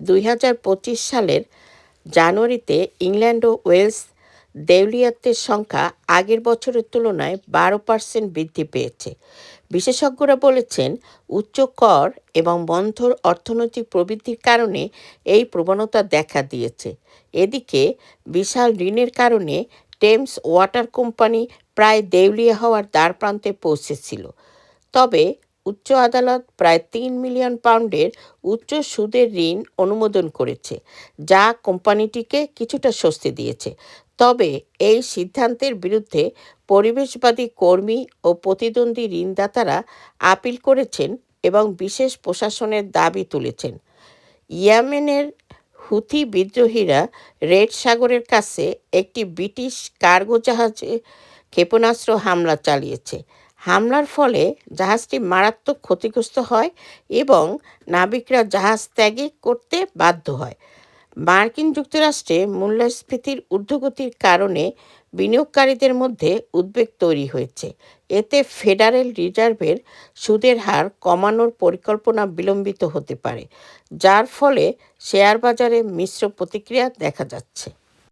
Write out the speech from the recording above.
দুই হাজার পঁচিশ সালের জানুয়ারিতে ইংল্যান্ড ও ওয়েলস দেউলিয়াত্বের সংখ্যা আগের বছরের তুলনায় বারো পার্সেন্ট বৃদ্ধি পেয়েছে। বিশেষজ্ঞরা বলেছেন, উচ্চ কর এবং বন্ধর অর্থনৈতিক প্রবৃদ্ধির কারণে এই প্রবণতা দেখা দিয়েছে। এদিকে, বিশাল ঋণের কারণে টেমস ওয়াটার কোম্পানি প্রায় দেউলিয়া হওয়ার দ্বারপ্রান্তে পৌঁছেছিল। তবে উচ্চ আদালত প্রায় তিন মিলিয়ন পাউন্ডের উচ্চ সুদের ঋণ অনুমোদন করেছে, যা কোম্পানিটিকে কিছুটা স্বস্তি দিয়েছে। তবে এই সিদ্ধান্তের বিরুদ্ধে পরিবেশবাদী কর্মী ও প্রতিদ্বন্দ্বী ঋণদাতারা আপিল করেছেন এবং বিশেষ প্রশাসনের দাবি তুলেছেন। ইয়ামেনের হুথি বিদ্রোহীরা রেড সাগরের কাছে একটি ব্রিটিশ কার্গো জাহাজে ক্ষেপণাস্ত্র হামলা চালিয়েছে। হামলার ফলে জাহাজটি মারাত্মক ক্ষতিগ্রস্ত হয় এবং নাবিকরা জাহাজ ত্যাগে করতে বাধ্য হয়। মার্কিন যুক্তরাষ্ট্রে মূল্যস্ফীতির ঊর্ধ্বগতির কারণে বিনিয়োগকারীদের মধ্যে উদ্বেগ তৈরি হয়েছে। এতে ফেডারেল রিজার্ভের সুদের হার কমানোর পরিকল্পনা বিলম্বিত হতে পারে, যার ফলে শেয়ার বাজারে মিশ্র প্রতিক্রিয়া দেখা যাচ্ছে।